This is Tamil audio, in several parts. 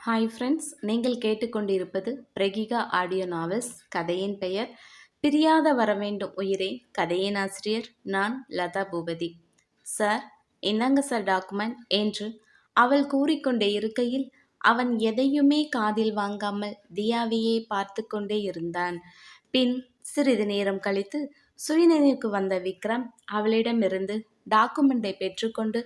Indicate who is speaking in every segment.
Speaker 1: ஹாய் ஃப்ரெண்ட்ஸ் நீங்கள் கேட்டுக்கொண்டிருப்பது பிரகிகா ஆடியோ நாவல்ஸ் கதையின் பெயர் பிரியாத வரவேண்டும் உயிரே கதையின் ஆசிரியர் நான் லதா பூபதி. சார் என்னங்க சார் டாக்குமெண்ட் என்று அவள் கூறிக்கொண்டே இருக்கையில் அவன் எதையுமே காதில் வாங்காமல் தியாவையே பார்த்து கொண்டே இருந்தான். பின் சிறிது நேரம் கழித்து சுயநினைவுக்கு வந்த விக்ரம் அவளிடமிருந்து டாக்குமெண்டை பெற்றுக்கொண்டு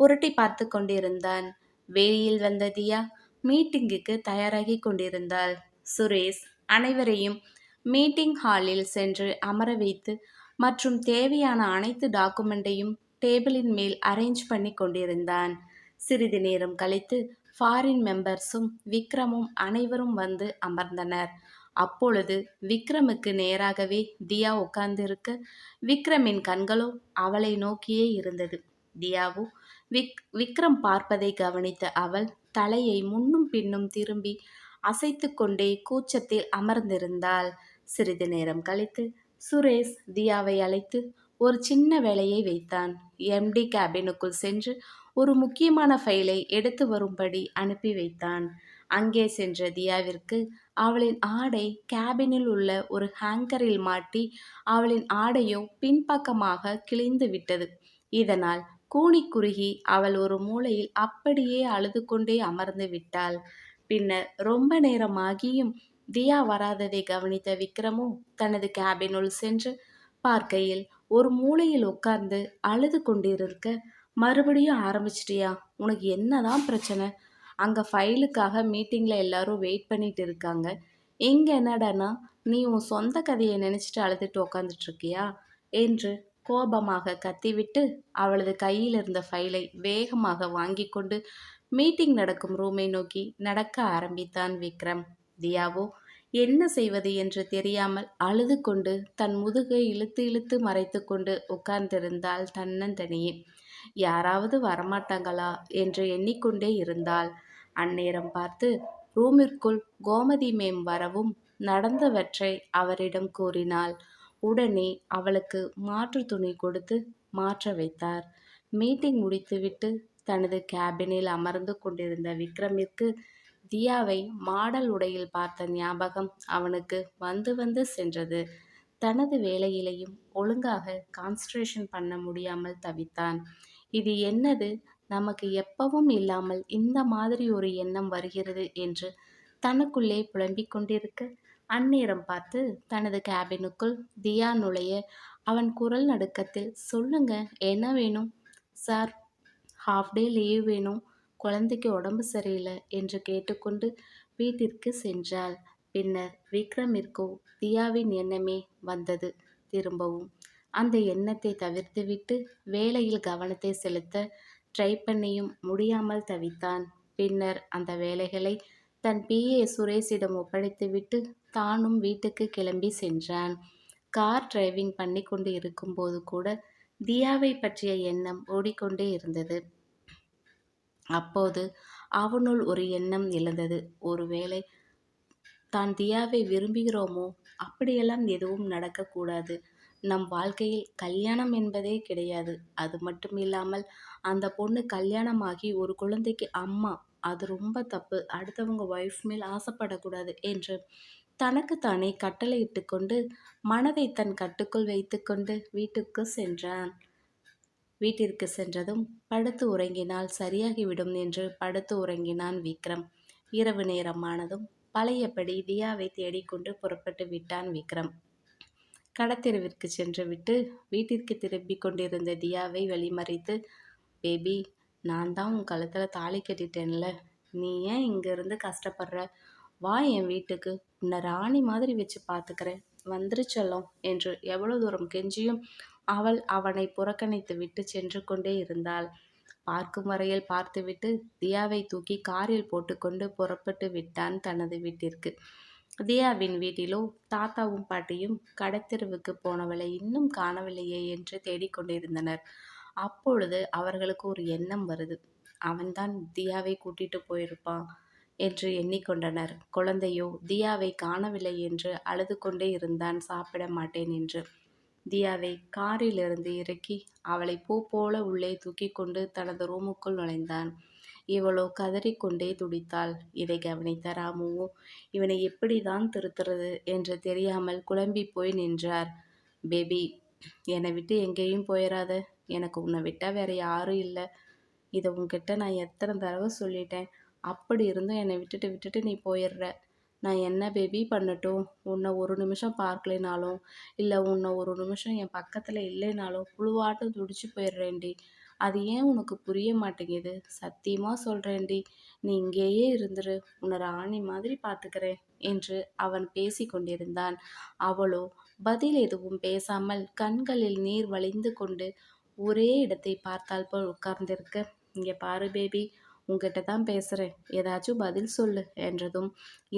Speaker 1: புரட்டி பார்த்து கொண்டிருந்தான் வேலியில் வந்த தியா மீட்டிங்குக்கு தயாராகி கொண்டிருந்தாள். சுரேஷ் அனைவரையும் மீட்டிங் ஹாலில் சென்று அமர வைத்து மற்றும் தேவையான அனைத்து டாக்குமெண்ட்டையும் டேபிளின் மேல் அரேஞ்ச் பண்ணி கொண்டிருந்தான். சிறிது நேரம் கழித்து ஃபாரின் மெம்பர்ஸும் விக்ரமும் அனைவரும் வந்து அமர்ந்தனர். அப்பொழுது விக்ரமுக்கு நேராகவே தியா உட்கார்ந்திருக்க விக்ரமின் கண்களோ அவளை நோக்கியே இருந்தது. தியாவோ விக் விக்ரம் பார்ப்பதை கவனித்த அவள் தலையை முன்னும் பின்னும் திரும்பி அசைத்து கொண்டே கூச்சத்தில் அமர்ந்திருந்தாள். சிறிது நேரம் கழித்து சுரேஷ் தியாவை அழைத்து ஒரு சின்ன வேலையை வைத்தான். எம்டி கேபினுக்குள் சென்று ஒரு முக்கியமான ஃபைலை எடுத்து வரும்படி அனுப்பி வைத்தான். அங்கே சென்ற தியாவிற்கு அவளின் ஆடை கேபினில் உள்ள ஒரு ஹேங்கரில் மாட்டி அவளின் ஆடையோ பின்பக்கமாக கிழிந்து விட்டது இதனால் கூனி குறுகி அவள் ஒரு மூலையில் அப்படியே அழுது கொண்டே அமர்ந்து விட்டாள். பின்னர் ரொம்ப நேரமாகியும் தியா வராததை கவனித்த விக்ரமும் தனது கேபினுள் சென்று பார்க்கையில் ஒரு மூலையில் உட்கார்ந்து அழுது கொண்டிருக்க மறுபடியும் ஆரம்பிச்சிட்டியா? உனக்கு என்னதான் பிரச்சனை? அங்கே ஃபைலுக்காக மீட்டிங்கில் எல்லாரும் வெயிட் பண்ணிட்டு இருக்காங்க. இங்கே என்னடானா நீ உன் சொந்த கதையை நினச்சிட்டு அழுதுட்டு உக்காந்துட்டு இருக்கியா? என்று கோபமாக கத்திவிட்டு அவளது கையில் இருந்த ஃபைலை வேகமாக வாங்கி கொண்டு மீட்டிங் நடக்கும் ரூமை நோக்கி நடக்க ஆரம்பித்தான் விக்ரம். தியாவோ என்ன செய்வது? என்று தெரியாமல் அழுது கொண்டு தன் முதுகை இழுத்து இழுத்து மறைத்து கொண்டு உட்கார்ந்திருந்தாள் தன்னந்தனியே. யாராவது வரமாட்டாங்களா? என்று எண்ணிக்கொண்டே இருந்தாள். அந்நேரம் பார்த்து ரூமிற்குள் கோமதி மேம் வரவும் நடந்தவற்றை அவரிடம் கூறினாள். உடனே அவளுக்கு மாற்று துணி கொடுத்து மாற்ற வைத்தார். மீட்டிங் முடித்துவிட்டு தனது கேபினில் அமர்ந்து கொண்டிருந்த விக்ரமிற்கு தியாவை மாடல் உடையில் பார்த்த ஞாபகம் அவனுக்கு வந்து வந்து சென்றது. தனது வேலையிலையும் ஒழுங்காக கான்சன்ட்ரேஷன் பண்ண முடியாமல் தவித்தான். இது என்னது? நமக்கு எப்பவும் இல்லாமல் இந்த மாதிரி ஒரு எண்ணம் வருகிறது என்று தனக்குள்ளே புலம்பிக் கொண்டிருக்க அந்நேரம் பார்த்து தனது கேபினுக்குள் தியா நுழைய அவன் குரல் நடுக்கத்தில் சொல்லுங்க என்ன வேணும்? சார் ஹாஃப் டே லீவ் வேணும். குழந்தைக்கு உடம்பு சரியில்லை என்று கேட்டுக்கொண்டு வீட்டிற்கு சென்றாள். பின்னர் விக்ரமிற்கோ தியாவின் எண்ணமே வந்தது. திரும்பவும். அந்த எண்ணத்தை தவிர்த்துவிட்டு வேலையில் கவனத்தை செலுத்த ட்ரை பண்ணியும் முடியாமல் தவித்தான். பின்னர் அந்த வேலைகளை தன் பிஏ சுரேஷிடம் ஒப்படைத்துவிட்டு தானும் வீட்டுக்கு கிளம்பி சென்றான். கார் டிரைவிங் பண்ணி கொண்டு இருக்கும்போது கூட தியாவை பற்றிய எண்ணம் ஓடிக்கொண்டே இருந்தது. அப்போது அவனுள் ஒரு எண்ணம் எழுந்தது. ஒருவேளை தான் தியாவை விரும்புகிறோமோ? அப்படியெல்லாம் எதுவும் நடக்கக்கூடாது நம் வாழ்க்கையில் கல்யாணம் என்பதே கிடையாது. அது மட்டும் இல்லாமல் அந்த பொண்ணு கல்யாணமாகி ஒரு குழந்தைக்கு அம்மா அது ரொம்ப தப்பு. அடுத்தவங்க ஒய்ஃப் மேல் ஆசைப்படக்கூடாது என்று தனக்குத்தானே கட்டளையிட்டு கொண்டு மனதை தன் கட்டுக்குள் வைத்துக்கொண்டு வீட்டுக்கு சென்றான். வீட்டிற்கு சென்றதும் படுத்து உறங்கினால் சரியாகிவிடும் என்று படுத்து உறங்கினான் விக்ரம். இரவு நேரமானதும் பழையபடி தியாவை தேடிக்கொண்டு புறப்பட்டு விட்டான் விக்ரம். கடத்தெருவிற்கு சென்று விட்டு வீட்டிற்கு திரும்பிக் கொண்டிருந்த தியாவை வழிமறைத்து பேபி நான் தான் உன் கழுத்தில் தாலி கட்டிட்டேன்ல. நீ ஏன் இங்கேருந்து கஷ்டப்படுற? வா என் வீட்டுக்கு. உன்னை ராணி மாதிரி வச்சு பார்த்துக்கிறேன் வந்துரு செல்லம் என்று எவ்வளோ தூரம் கெஞ்சியும் அவள் அவனை புறக்கணித்து விட்டு சென்று கொண்டே இருந்தாள். பார்க்கும் வரையில் பார்த்துவிட்டு தியாவை தூக்கி காரில் போட்டுக்கொண்டு புறப்பட்டு விட்டான் தனது வீட்டிற்கு. தியாவின் வீட்டிலோ தாத்தாவும் பாட்டியும் கடத்தெருவுக்கு போனவளை இன்னும் காணவில்லையே என்று தேடிக்கொண்டிருந்தனர் அப்பொழுது அவர்களுக்கு ஒரு எண்ணம் வருது. அவன்தான் தியாவை கூட்டிட்டு போயிருப்பான். என்று எண்ணிக்கொண்டனர். குழந்தையோ தியாவை காணவில்லை என்று அழுது கொண்டே இருந்தான் சாப்பிட மாட்டேன் என்று. தியாவை காரிலிருந்து இறக்கி அவளை பூ போல உள்ளே தூக்கி கொண்டு தனது ரூமுக்குள் நுழைந்தான். இவளோ கதறிக்கொண்டே துடித்தாள். இதை கவனித்த ராமுவோ இவனை எப்படிதான் திருத்துறது என்று தெரியாமல் குழம்பி போய் நின்றார். பேபி என்னை விட்டு எங்கேயும் போயிடாத எனக்கு உன்னை விட்டால் வேற யாரும் இல்லை. இதை உன்கிட்ட நான் எத்தனை தடவை சொல்லிட்டேன். அப்படி இருந்தும் என்னை விட்டுட்டு விட்டுட்டு நீ போயிடுற. நான் என்ன பேபி பண்ணட்டும்? உன்னை ஒரு நிமிஷம் பார்க்கலைனாலும் இல்லை உன்னை ஒரு நிமிஷம் என் பக்கத்தில் இல்லைனாலும் புழுவாட்டம் துடிச்சு போயிடுறேன்டி. அது ஏன் உனக்கு புரிய மாட்டேங்குது? சத்தியமாக சொல்கிறேன்டி நீ இங்கேயே இருந்துரு. உன்னை ராணி மாதிரி பார்த்துக்கிறேன் என்று அவன் பேசி கொண்டிருந்தான். அவளோ பதில் எதுவும் பேசாமல் கண்களில் நீர் வழிந்து கொண்டு ஒரே இடத்தை பார்த்தால் போல் உட்கார்ந்திருக்க. இங்கே பாரு பேபி உங்ககிட்ட தான் பேசுகிறேன் ஏதாச்சும் பதில் சொல்லு என்றதும்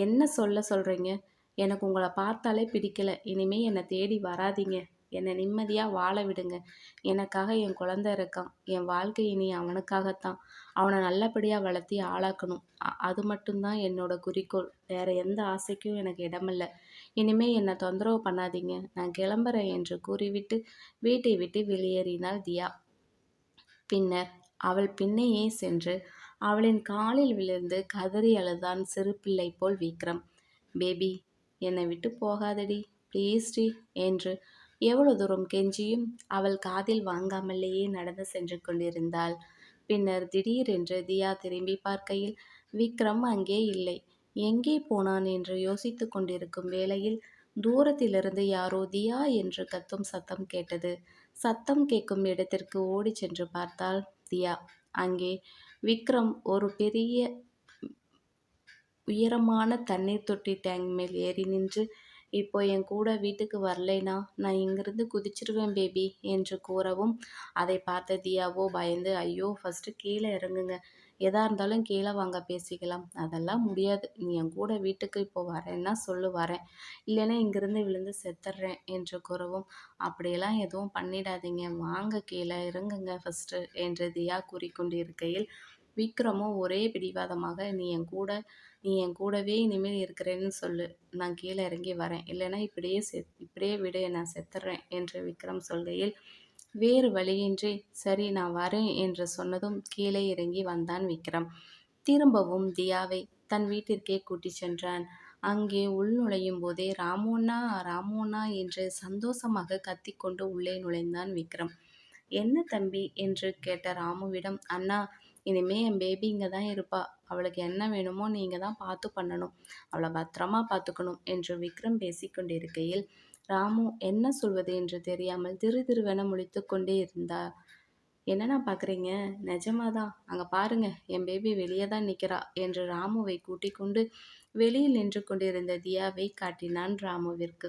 Speaker 1: என்ன சொல்ல சொல்கிறீங்க எனக்கு உங்களை பார்த்தாலே பிடிக்கல. இனிமேல் என்னை தேடி வராதிங்க. என்னை நிம்மதியாக வாழ விடுங்க. எனக்காக என் குழந்த இருக்கான். என் வாழ்க்கை இனி அவனுக்காகத்தான். அவனை நல்லபடியாக வளர்த்தி ஆளாக்கணும். அது மட்டும்தான் என்னோட குறிக்கோள். வேறு எந்த ஆசைக்கும் எனக்கு இடமில்லை. இனிமே என்னை தொந்தரவு பண்ணாதீங்க. நான் கிளம்புறேன் என்று கூறிவிட்டு வீட்டை விட்டு வெளியேறினாள் தியா. பின்னர் அவள் பின்னையே சென்று அவளின் காலில் விழுந்து கதறி அழுதான் சிறு பிள்ளை போல் விக்ரம். பேபி என்னை விட்டு போகாதடி ப்ளீஸ் டி என்று எவ்வளவு தூரம் கெஞ்சியும் அவள் காதில் வாங்காமலேயே நடந்து சென்று கொண்டிருந்தாள். பின்னர் திடீரென்று தியா திரும்பி பார்க்கையில் விக்ரம் அங்கே இல்லை எங்கே போனான்? என்று யோசித்து கொண்டிருக்கும் வேளையில் தூரத்திலிருந்து யாரோ தியா என்று கத்தும் சத்தம் கேட்டது. சத்தம் கேட்கும் இடத்திற்கு ஓடி சென்று பார்த்தால் தியா. அங்கே விக்ரம் ஒரு பெரிய உயரமான தண்ணீர் தொட்டி டேங்க் மேல் ஏறி நின்று இப்போ என் கூட வீட்டுக்கு வரலைனா? நான் இங்கிருந்து குதிச்சிருவேன் பேபி என்று கூறவும் அதை பார்த்த தியாவோ பயந்து ஐயோ ஃபஸ்ட்டு கீழே இறங்குங்க. எதாக இருந்தாலும் கீழே வாங்க பேசிக்கலாம். அதெல்லாம் முடியாது. நீ என் கூட வீட்டுக்கு இப்போ வரேன்னா சொல்லு வரேன். இல்லைன்னா இங்கிருந்து விழுந்து செத்துடுறேன் என்று கூறவும் அப்படியெல்லாம் எதுவும் பண்ணிடாதீங்க. வாங்க கீழே இறங்குங்க ஃபஸ்ட்டு என்று தியா கூறிக்கொண்டிருக்கையில் விக்ரமும் ஒரே பிடிவாதமாக நீ என் கூட நீ என் கூடவே இனிமேல் இருக்கிறேன்னு சொல்லு. நான் கீழே இறங்கி வரேன். இல்லைன்னா இப்படியே செ இப்படியே விடு. நான் செத்துறேன் என்று விக்ரம் சொல்கையில் வேறு வழியின்றி சரி நான் வரேன் என்று சொன்னதும் கீழே இறங்கி வந்தான் விக்ரம். திரும்பவும் தியாவை தன் வீட்டிற்கே கூட்டிச் சென்றான். அங்கே உள் நுழையும் போதே ராமோண்ணா ராமோண்ணா என்று சந்தோஷமாக கத்திக்கொண்டு உள்ளே நுழைந்தான் விக்ரம். என்ன தம்பி? என்று கேட்ட ராமுவிடம் அண்ணா இனிமே என் பேபி இங்கே தான் இருப்பா. அவளுக்கு என்ன வேணுமோ நீங்கள் தான் பார்த்து பண்ணணும். அவளை பத்திரமா பார்த்துக்கணும் என்று விக்ரம் பேசிக்கொண்டிருக்கையில் ராமு என்ன சொல்வது என்று தெரியாமல் திரு திருவென முடித்து கொண்டே இருந்தார் என்னண்ணா பார்க்குறீங்க நிஜமாதான். அங்கே பாருங்க. என் பேபி வெளியே தான் நிற்கிறா என்று ராமுவை கூட்டிக் கொண்டு வெளியில் நின்று கொண்டிருந்த தியாவை காட்டினான் ராமுவிற்கு.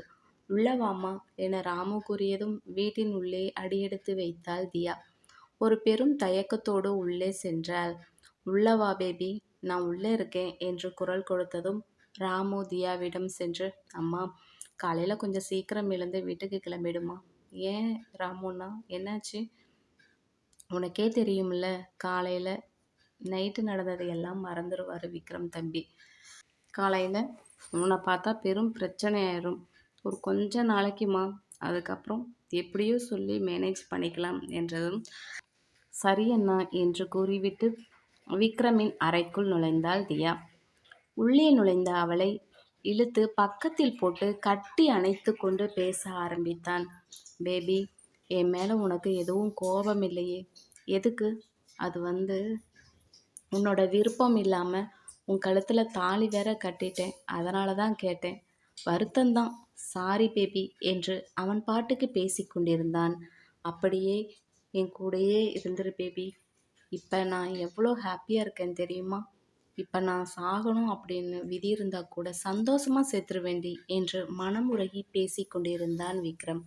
Speaker 1: உள்ளவாமா என ராமு கூறியதும் வீட்டின் உள்ளே அடியெடுத்து வைத்தாள் தியா. ஒரு பெரும் தயக்கத்தோடு உள்ளே சென்றாள். உள்ளவா பேபி நான் உள்ளே இருக்கேன் என்று குரல் கொடுத்ததும் ராமு தியாவிடம் சென்று அம்மா காலையில் கொஞ்சம் சீக்கிரம் எழுந்து வீட்டுக்கு கிளம்பிடுமா? ஏன் ராமுண்ணா என்னாச்சு? உனக்கே தெரியும்ல காலையில் நைட்டு நடந்ததை எல்லாம் மறந்துடுவார் விக்ரம் தம்பி. காலையில் உன்னை பார்த்தா பெரும் பிரச்சனை ஆயிரும் ஒரு கொஞ்ச நாளைக்குமா? அதுக்கப்புறம் எப்படியோ சொல்லி மேனேஜ் பண்ணிக்கலாம் என்றதும் சரியண்ணா என்று கூறிவிட்டு விக்ரமின் அறைக்குள் நுழைந்தாள் தியா. உள்ளே நுழைந்த அவளை இழுத்து பக்கத்தில் போட்டு கட்டி அணைத்து கொண்டு பேச ஆரம்பித்தான். பேபி என் மேலே உனக்கு எதுவும் கோபம் இல்லையே. எதுக்கு? அது வந்து உன்னோட விருப்பம் இல்லாமல் உன் கழுத்தில் தாலி வேற கட்டிட்டேன். அதனால தான் கேட்டேன். வருத்தந்தான் சாரி பேபி என்று அவன் பாட்டுக்கு பேசி கொண்டிருந்தான். அப்படியே என் கூடயே இருந்துரு பேபி. இப்போ நான் எவ்வளோ ஹாப்பியாக இருக்கேன் தெரியுமா? இப்போ நான் சாகணும் அப்படின்னு விதி இருந்தால் கூட சந்தோஷமாக சேர்த்துருவேண்டி என்று மனமுருகி பேசி கொண்டிருந்தான் விக்ரம்.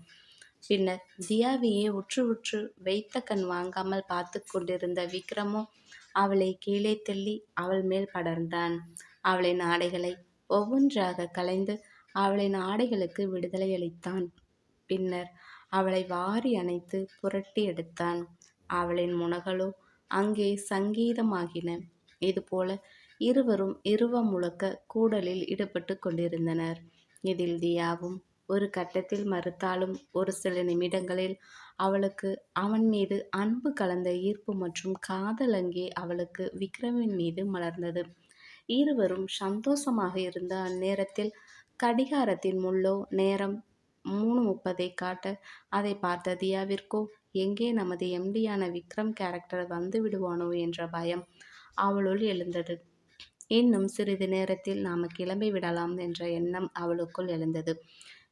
Speaker 1: பின்னர் தியாவியை உற்று உற்று வைத்த கண் வாங்காமல் பார்த்து கொண்டிருந்த விக்ரமும் அவளை கீழே தள்ளி அவள் மேல் படர்ந்தான். அவளின் ஆடைகளை ஒவ்வொன்றாக கலைந்து அவளின் ஆடைகளுக்கு விடுதலை அளித்தான். பின்னர் அவளை வாரி அணைத்து புரட்டி எடுத்தான். அவளின் முனகளோ அங்கே சங்கீதமாகின. இதுபோல இருவரும் இருவ முழக்க கூடலில் ஈடுபட்டு கொண்டிருந்தனர். இதில் தியாவும் ஒரு கட்டத்தில் மறுத்தாலும் ஒரு சில நிமிடங்களில் அவளுக்கு அவன் மீது அன்பு கலந்த ஈர்ப்பு மற்றும் காதல் அங்கே அவளுக்கு விக்ரமின் மீது மலர்ந்தது. இருவரும் சந்தோஷமாக இருந்த அந்நேரத்தில் கடிகாரத்தின் முள்ளோ நேரம் மூணு முப்பதை காட்ட அதை பார்த்த தியாவிற்கோ எங்கே நமது எம்டியான விக்ரம் கேரக்டர் வந்து விடுவானோ? என்ற பயம் அவளுள் எழுந்தது. இன்னும் சிறிது நேரத்தில் நாம் கிளம்பி விடலாம் என்ற எண்ணம் அவளுக்குள் எழுந்தது.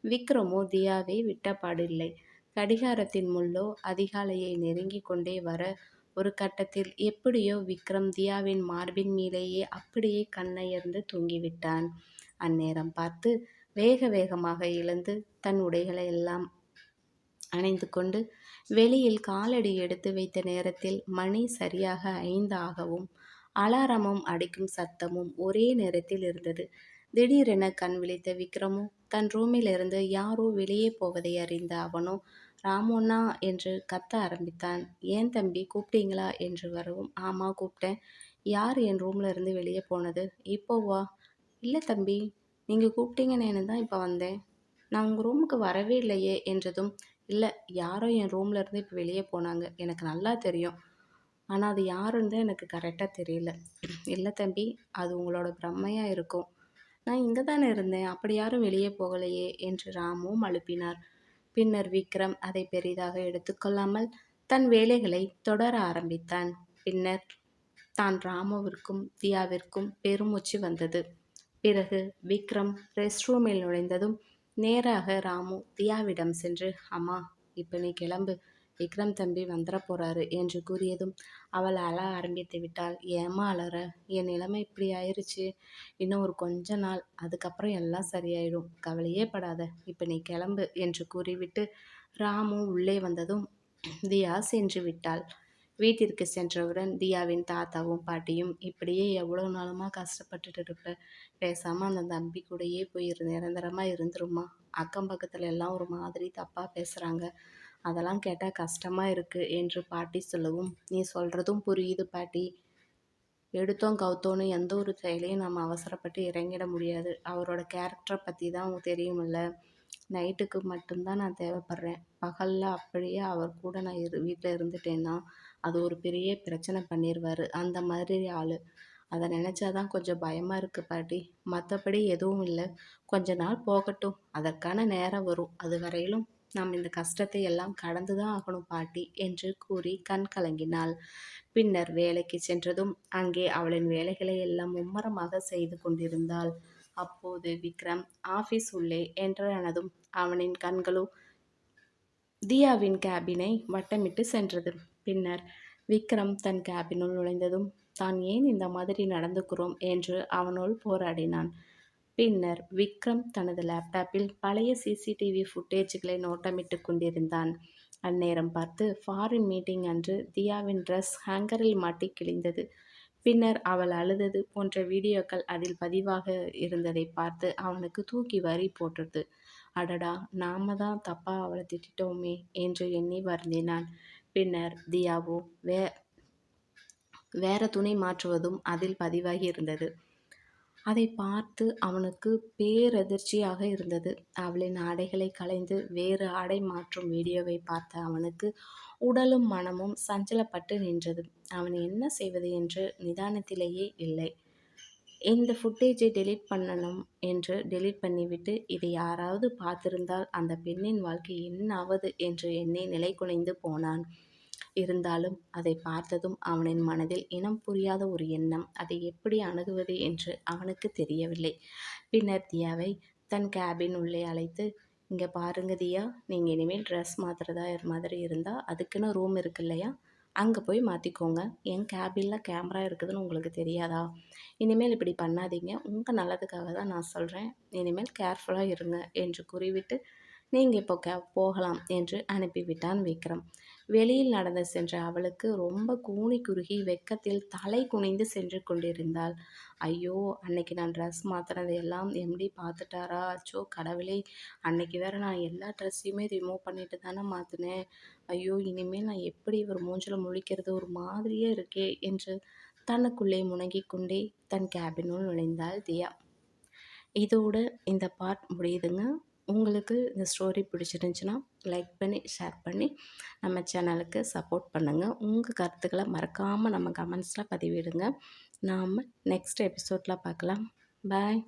Speaker 1: விக்ரமோ தியாவை விட்டப்பாடில்லை கடிகாரத்தின் முள்ளோ அதிகாலையை நெருங்கி கொண்டே வர ஒரு கட்டத்தில் எப்படியோ விக்ரம் தியாவின் மார்பின் மீதேயே அப்படியே கண்ணயர்ந்து தூங்கிவிட்டான். அந்நேரம் பார்த்து வேக வேகமாக எழுந்து தன் உடைகளை எல்லாம் அணைந்து கொண்டு வெளியில் காலடி எடுத்து வைத்த நேரத்தில் மணி சரியாக ஐந்து ஆகவும் அலாரமும் அடிக்கும் சத்தமும் ஒரே நேரத்தில் இருந்தது. திடீரென கண் விழித்த விக்ரமோ தன் ரூமிலிருந்து யாரோ வெளியே போவதை அறிந்த அவனோ ராமோண்ணா என்று கத்த ஆரம்பித்தான். ஏன் தம்பி கூப்பிட்டீங்களா? என்று வரவும் ஆமா கூப்பிட்டேன். யார் என் ரூம்ல இருந்து வெளியே போனது? இப்போ வா. இல்லை தம்பி நீங்கள் கூப்பிட்டீங்கன்னு தான் இப்போ வந்தேன். நான் உங்கள் ரூமுக்கு வரவே இல்லையே என்றதும் இல்லை யாரோ என் ரூமில் இருந்து இப்போ வெளியே போனாங்க. எனக்கு நல்லா தெரியும். ஆனால் அது யாருன்னு எனக்கு கரெக்டாக தெரியல. இல்லை தம்பி அது உங்களோட பிரம்மையாக இருக்கும். நான் இங்கே தானே இருந்தேன். அப்படி யாரும் வெளியே போகலையே என்று ராமும் அழுப்பினார். பின்னர் விக்ரம் அதை பெரிதாக எடுத்துக்கொள்ளாமல் தன் வேலைகளை தொடர ஆரம்பித்தான். பின்னர் தான் ராமுவிற்கும் தியாவிற்கும் பெருமூச்சு வந்தது. பிறகு விக்ரம் ரெஸ்ட் ரூமில் நுழைந்ததும் நேராக ராமு தியாவிடம் சென்று அம்மா இப்போ நீ கிளம்பு. விக்ரம் தம்பி வந்துட போறாரு என்று கூறியதும் அவள் அழ ஆரம்பித்து விட்டாள். ஏமா அலற என் நிலைமை இப்படி ஆயிடுச்சு இன்னும் ஒரு கொஞ்ச நாள். அதுக்கப்புறம் எல்லாம் சரியாயிடும். கவலையே படாத. இப்போ நீ கிளம்பு என்று கூறிவிட்டு ராமு உள்ளே வந்ததும் தியா சென்று விட்டாள். வீட்டிற்கு சென்றவுடன் தியாவின் தாத்தாவும் பாட்டியும் இப்படியே எவ்வளோ நாளுமாக கஷ்டப்பட்டுட்டு இருப்ப? பேசாமல் அந்த தம்பி கூடயே போய் நிரந்தரமாக இருந்துருமா அக்கம் பக்கத்தில் எல்லாம் ஒரு மாதிரி தப்பாக பேசுகிறாங்க அதெல்லாம் கேட்டால் கஷ்டமாக இருக்குது என்று பாட்டி சொல்லவும் நீ சொல்கிறதும் புரியுது பாட்டி. எடுத்தோம் கவுத்தோன்னு எந்த ஒரு செயலையும் நம்ம அவசரப்பட்டு இறங்கிட முடியாது. அவரோட கேரக்டரை பற்றி தான் அவங்க தெரியுமில்ல நைட்டுக்கு மட்டும்தான் நான் தேவைப்படுறேன். பகலில் அப்படியே அவர் கூட நான் இரு வீட்டில் இருந்துட்டேன்னா அது ஒரு பெரிய பிரச்சனை பண்ணிடுவார் அந்த மாதிரி ஆள். அதை நினச்சா தான் கொஞ்சம் பயமாக இருக்குது பாட்டி. மற்றபடி எதுவும் இல்லை. கொஞ்ச நாள் போகட்டும். அதற்கான நேரம் வரும். அது வரையிலும் நாம் இந்த கஷ்டத்தை எல்லாம் கடந்து தான் ஆகணும் பாட்டி என்று கூறி கண் கலங்கினாள். பின்னர் வேலைக்கு சென்றதும் அங்கே அவளின் வேலைகளை எல்லாம் மும்மரமாக செய்து கொண்டிருந்தாள். அப்போது விக்ரம் ஆஃபீஸ் உள்ளே என்றனதும் அவனின் கண்களோ தியாவின் கேபினை வட்டமிட்டு சென்றது. பின்னர் விக்ரம் தன் கேபினுள் நுழைந்ததும் தான் ஏன் இந்த மாதிரி நடந்துக்கிறோம்? என்று அவனுள் போராடினான். பின்னர் விக்ரம் தனது லேப்டாப்பில் பழைய சிசிடிவி ஃபுட்டேஜ்களை நோட்டமிட்டு கொண்டிருந்தான். அந்நேரம் பார்த்து ஃபாரின் மீட்டிங் அன்று தியாவின் ட்ரெஸ் ஹேங்கரில் மாட்டி கிழிந்தது. பின்னர் அவள் அழுதது போன்ற வீடியோக்கள் அதில் பதிவாக இருந்ததை பார்த்து அவனுக்கு தூக்கி வரி போட்டது. அடடா நாம தான் தப்பா அவளை திட்டோமே என்று எண்ணி வருந்தினான். பின்னர் தியாவோ வே வேற துணி மாற்றுவதும் அதில் பதிவாகி இருந்தது. அதை பார்த்து அவனுக்கு பேரதிர்ச்சியாக இருந்தது. அவளின் ஆடைகளை களைந்து வேறு ஆடை மாற்றும் வீடியோவை பார்த்த அவனுக்கு உடலும் மனமும் சஞ்சலப்பட்டு நின்றது. அவன் என்ன செய்வது என்று நிதானத்திலேயே இல்லை. இந்த ஃபுட்டேஜை டெலீட் பண்ணணும் என்று டெலீட் பண்ணிவிட்டு இதை யாராவது பார்த்திருந்தால் அந்த பெண்ணின் வாழ்க்கை என்ன ஆவது என்று எண்ணி நிலை குலைந்து போனான். இருந்தாலும் அதை பார்த்ததும் அவனின் மனதில் இனம் புரியாத ஒரு எண்ணம். அதை எப்படி அணுகுவது என்று அவனுக்கு தெரியவில்லை. பின்னர் தியாவை தன் கேபின் உள்ளே அழைத்து இங்கே பாருங்க தியா நீங்கள் இனிமேல் ட்ரெஸ் மாற்றுறதா மாதிரி இருந்தால் அதுக்குன்னு ரூம் இருக்கு இல்லையா? அங்கே போய் மாற்றிக்கோங்க என் கேபினில் கேமரா இருக்குதுன்னு உங்களுக்கு தெரியாதா? இனிமேல் இப்படி பண்ணாதீங்க. உங்கள் நல்லதுக்காக தான் நான் சொல்கிறேன் இனிமேல் கேர்ஃபுல்லாக இருங்க என்று கூறிவிட்டு நீங்கள் இப்போ கே போகலாம் என்று அனுப்பிவிட்டான் விக்ரம். வெளியில் நடந்து சென்ற அவளுக்கு ரொம்ப கூனி குறுகி வெக்கத்தில் தலை குனிந்து சென்று கொண்டிருந்தாள். ஐயோ அன்னைக்கு நான் ட்ரெஸ் மாற்றினது எல்லாம் எம்டி பார்த்துட்டாரா? அச்சோ கடவுளே. அன்னைக்கு வேற நான் எல்லா ட்ரெஸ்ஸையுமே ரிமூவ் பண்ணிட்டு தானே மாற்றினேன் ஐயோ இனிமேல் நான் எப்படி இவர் மூஞ்சில் முழிக்கிறது? ஒரு மாதிரியே இருக்கே என்று தனக்குள்ளே முணங்கிக் கொண்டே தன் கேபினுள் நுழைந்தாள் தியா. இதோடு இந்த பார்ட் முடியுதுங்க. உங்களுக்கு இந்த ஸ்டோரி பிடிச்சிருந்துச்சின்னா லைக் பண்ணி ஷேர் பண்ணி நம்ம சேனலுக்கு சப்போர்ட் பண்ணுங்கள் உங்கள் கருத்துக்களை மறக்காமல் நம்ம கமெண்ட்ஸில் பதிவிடுங்க. நாம் நெக்ஸ்ட் எபிசோடில் பார்க்கலாம். பாய்